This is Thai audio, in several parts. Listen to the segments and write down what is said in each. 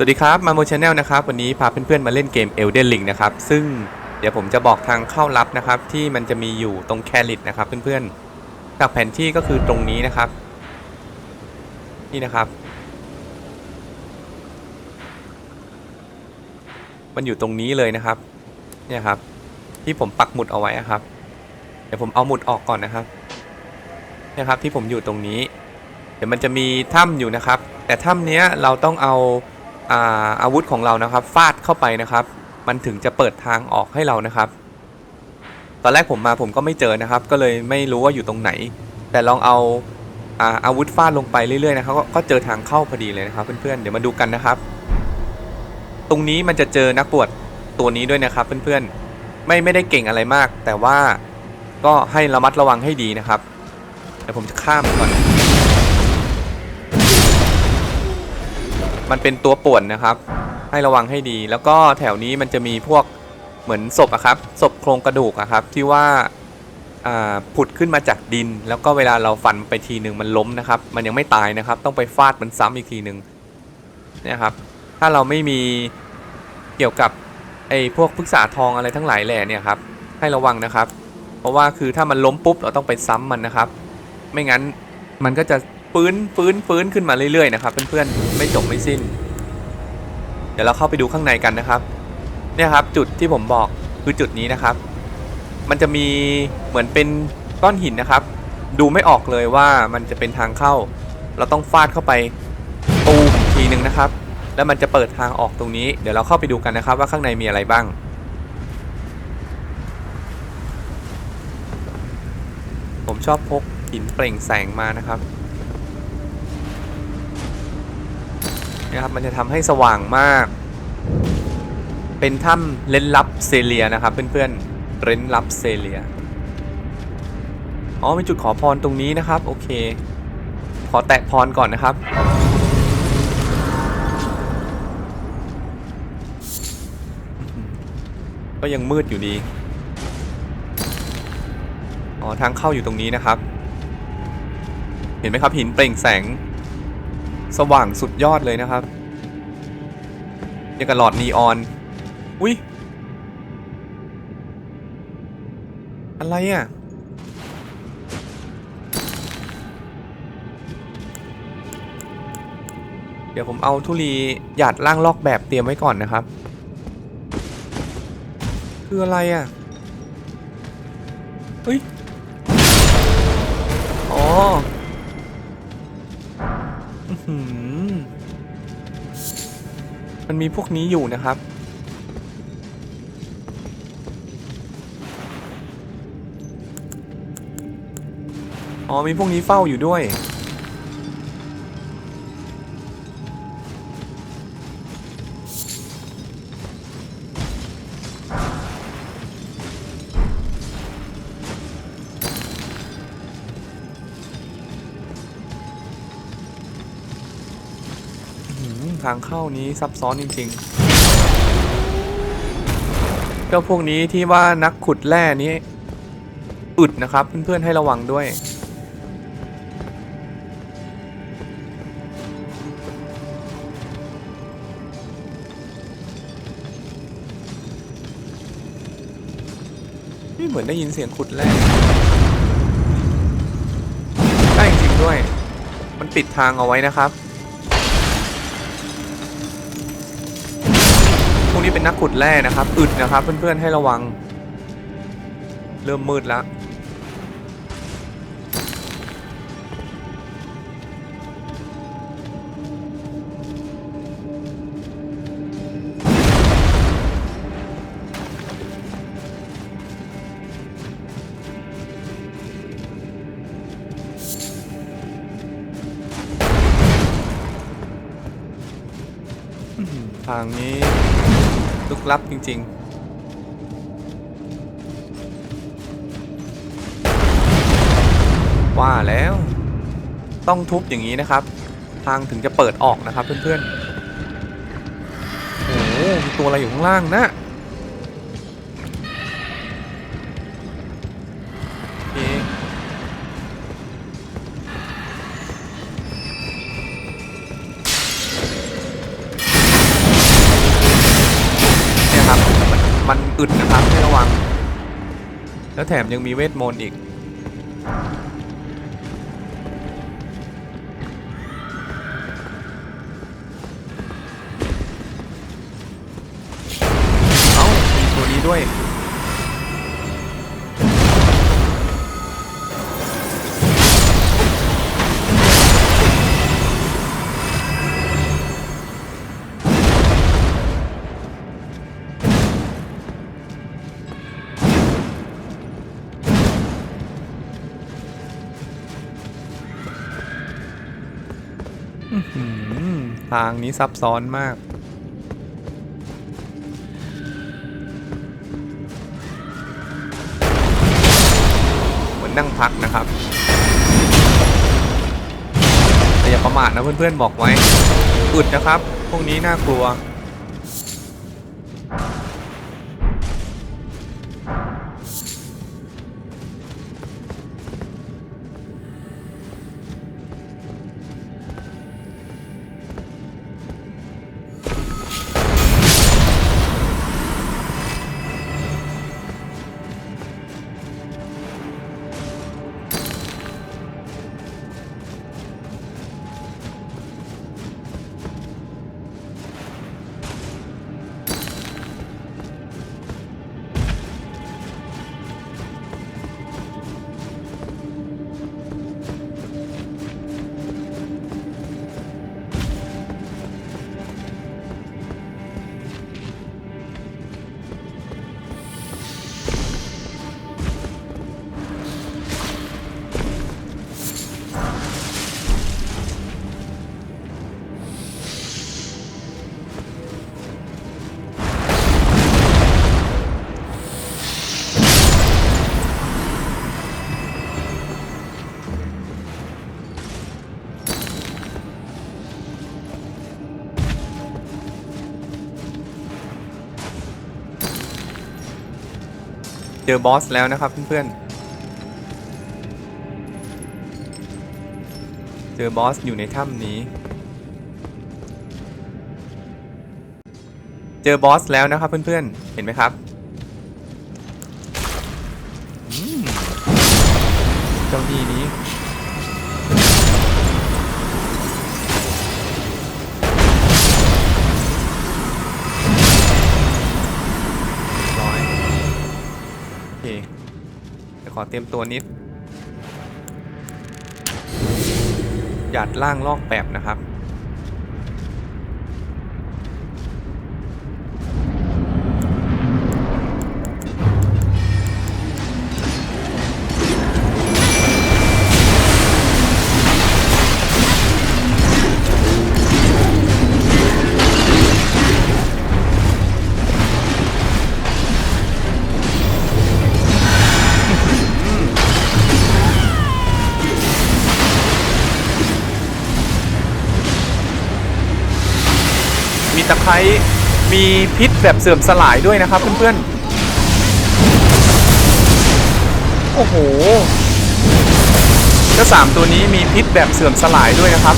สวัสดีครับมาโมชาแนลนะครับวันนี้พาเพื่อนๆมาเล่นเกม Elden Ring นะครับซึ่งเดี๋ยวผมจะบอกทางเข้าลับนะครับที่มันจะมีอยู่ตรงแคลิตนะครับเพื่อนๆจากแผนที่ก็คือตรงนี้นะครับ นี่นะครับ มันอยู่ตรงนี้เลยนะครับเนี่ยครับ ที่ผมปักหมุดเอาไว้อะครับ เดี๋ยวผมเอาหมุดออกก่อนนะครับเนี่ยครับที่ผมอยู่ตรงนี้ เดี๋ยวมันจะมีถ้ำอยู่นะครับ แต่ถ้ำเนี้ยเราต้องเอา อาอาวุธของเรานะครับ ฟาดเข้าไปนะครับ มันถึงจะเปิดทางออกให้เรานะครับ ตอนแรกผมมาผมก็ไม่เจอนะครับ ก็เลยไม่รู้ว่าอยู่ตรงไหน แต่ลองเอาอาอาวุธฟาดลงไปเรื่อยๆนะครับก็ก็เจอทางเข้าพอดีเลยนะครับ เพื่อนๆเดี๋ยวมาดูกันนะครับ ตรงนี้มันจะเจอนักบวชตัวนี้ด้วยนะครับ เพื่อนๆไม่ไม่ได้เก่งอะไรมาก แต่ว่าก็ให้ระมัดระวังให้ดีนะครับเดี๋ยวผมจะข้ามก่อน มันเป็นตัวป่วนนะครับ ให้ระวังให้ดี แล้วก็แถวนี้มันจะมีพวกเหมือนศพอะครับศพโครงกระดูกอะครับ ที่ว่าผุดขึ้นมาจากดิน แล้วก็เวลาเราฟันไปทีหนึ่งมันล้มนะครับ มันยังไม่ตายนะครับ ต้องไปฟาดมันซ้ำอีกทีหนึ่งเนี่ยครับ ถ้าเราไม่มีเกี่ยวกับไอ้พวกพฤกษาทองอะไรทั้งหลายแหล่เนี่ยครับให้ระวังนะครับ เพราะว่าคือถ้ามันล้มปุ๊บเราต้องไปซ้ำมันนะครับ ไม่งั้นมันก็จะ ฟื้นฟื้นฟื้นขึ้นมาเรื่อยๆนะครับเพื่อนๆไม่จบไม่สิ้น เดี๋ยวเราเข้าไปดูข้างในกันนะครับ เนี่ยครับจุดที่ผมบอกคือจุดนี้นะครับ มันจะมีเหมือนเป็นก้อนหินนะครับ ดูไม่ออกเลยว่ามันจะเป็นทางเข้า เราต้องฟาดเข้าไปปูทีหนึ่งนะครับ แล้วมันจะเปิดทางออกตรงนี้ เดี๋ยวเราเข้าไปดูกันนะครับ ว่าข้างในมีอะไรบ้างผมชอบพกหินเปล่งแสงมานะครับ นี่ยครับ มันจะทำให้สว่างมาก เป็นถ้ำเล่นลับเซเลียนะครับ เพื่อนๆ เร้นลับเซเลีย อ๋อมีจุดขอพรตรงนี้นะครับ โอเค ขอแตะพรก่อนนะครับ ก็ยังมืดอยู่ดี อ๋อ ทางเข้าอยู่ตรงนี้นะครับ เห็นไหมครับหินเปล่งแสง สว่างสุดยอดเลยนะครับยังกับหลอดนีออน อุ้ย อะไรอะ เดี๋ยวผมเอาทุลีหยาดล่างลอกแบบเตรียมไว้ก่อนนะครับ คืออะไรอะเฮ้ย อ๋อ มันมีพวกนี้อยู่นะครับ อ๋อมีพวกนี้เฝ้าอยู่ด้วย ทางเข้านี้ซับซ้อนจริงๆเจ้าพวกนี้ที่ว่านักขุดแร่นี้อึดนะครับ เพื่อนๆให้ระวังด้วยนี่เหมือนได้ยินเสียงขุดแร่ได้จริงๆด้วย มันปิดทางเอาไว้นะครับ เป็นนักขุดแร่นะครับ อึดนะครับ เพื่อนๆให้ระวัง เริ่มมืดแล้วทางนี้ ลุกลับจริง ๆว่าแล้วต้องทุบอย่างนี้นะครับ ทางถึงจะเปิดออกนะครับเพื่อนๆโอ้มีตัวอะไรอยู่ข้างล่างนะ อึดนะครับให้ระวัง แล้วแถมยังมีเวทมนต์อีก เอ้ามีตัวนี้ด้วย ทางนี้ซับซ้อนมาก เหมือนนั่งพักนะครับ แต่อย่าประมาทนะเพื่อนๆบอกไว้อึดนะครับ พวกนี้น่ากลัว เจอบอสแล้วนะครับเพื่อนๆ เจอบอสอยู่ในถ้ำนี้ เจอบอสแล้วนะครับเพื่อนๆ เห็นไหมครับเจ้านี่นี้ อเตรียมตัวนิด หยาดล่างลอกแปบนะครับ ตะไคร้มีพิษแบบเสื่อมสลายด้วยนะครับเพื่อนๆ โอ้โหเจ้าสามตัวนี้มีพิษแบบเสื่อมสลายด้วยนะครับ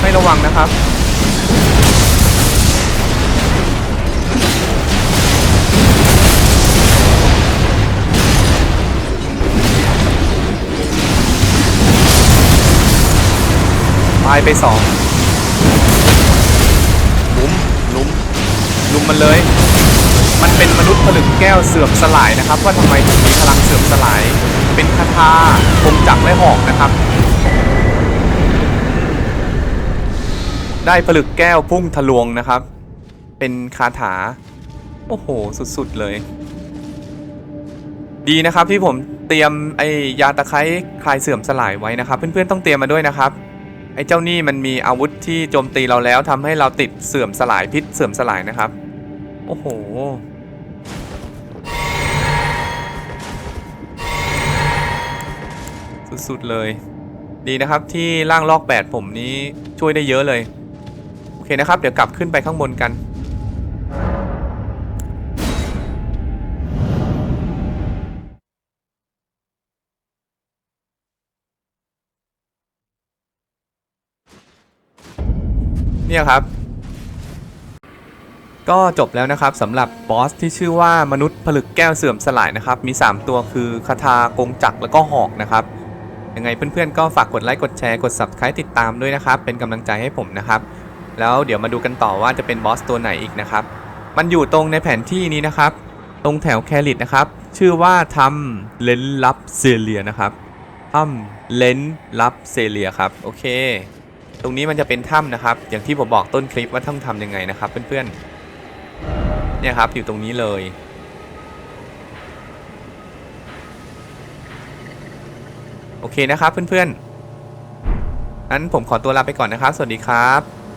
ให้ระวังนะครับายไปสองลุมลุมลุมมันเลย มันเป็นมนุษย์ผลึกแก้วเสื่อมสลายนะครับ ว่าทำไมถึงมีพลังเสื่อมสลาย เป็นคาถาคมจักรและหอกนะครับ ได้ผลึกแก้วพุ่งทะลวงนะครับ เป็นคาถา โอ้โห สุดๆเลย ดีนะครับที่ผมเตรียมไอยาตะไคร้คลายเสื่อมสลายไว้นะครับ เพื่อนๆต้องเตรียมมาด้วยนะครับ ไอ้เจ้านี่มันมีอาวุธที่โจมตีเราแล้วทำให้เราติดเสื่อมสลายพิษเสื่อมสลายนะครับ โอ้โห สุดๆเลย ดีนะครับที่ร่างลอกแปดผมนี้ช่วยได้เยอะเลย โอเคนะครับ เดี๋ยวกลับขึ้นไปข้างบนกัน เนี่ยครับ ก็จบแล้วนะครับสำหรับบอสที่ชื่อว่ามนุษย์ผลึกแก้วเสื่อมสลายนะครับ มี 3 ตัวคือคาทากงจักรแล้วก็หอกนะครับยังไงเพื่อนๆก็ฝากกดไลค์กดแชร์กด subscribe ติดตามด้วยนะครับ เป็นกำลังใจให้ผมนะครับ แล้วเดี๋ยวมาดูกันต่อว่าจะเป็นบอสตัวไหนอีกนะครับ มันอยู่ตรงในแผนที่นี้นะครับ ตรงแถวแคริตนะครับ ชื่อว่าทำเลนลับเซเลียนะครับถ้ำเลนลับเซเลียครับ โอเค ตรงนี้มันจะเป็นถ้ำนะครับ อย่างที่ผมบอกต้นคลิปว่าต้องทำยังไงนะครับเพื่อนๆ เนี่ยครับอยู่ตรงนี้เลย โอเคนะครับเพื่อนๆนั้นผมขอตัวลาไปก่อนนะครับ สวัสดีครับ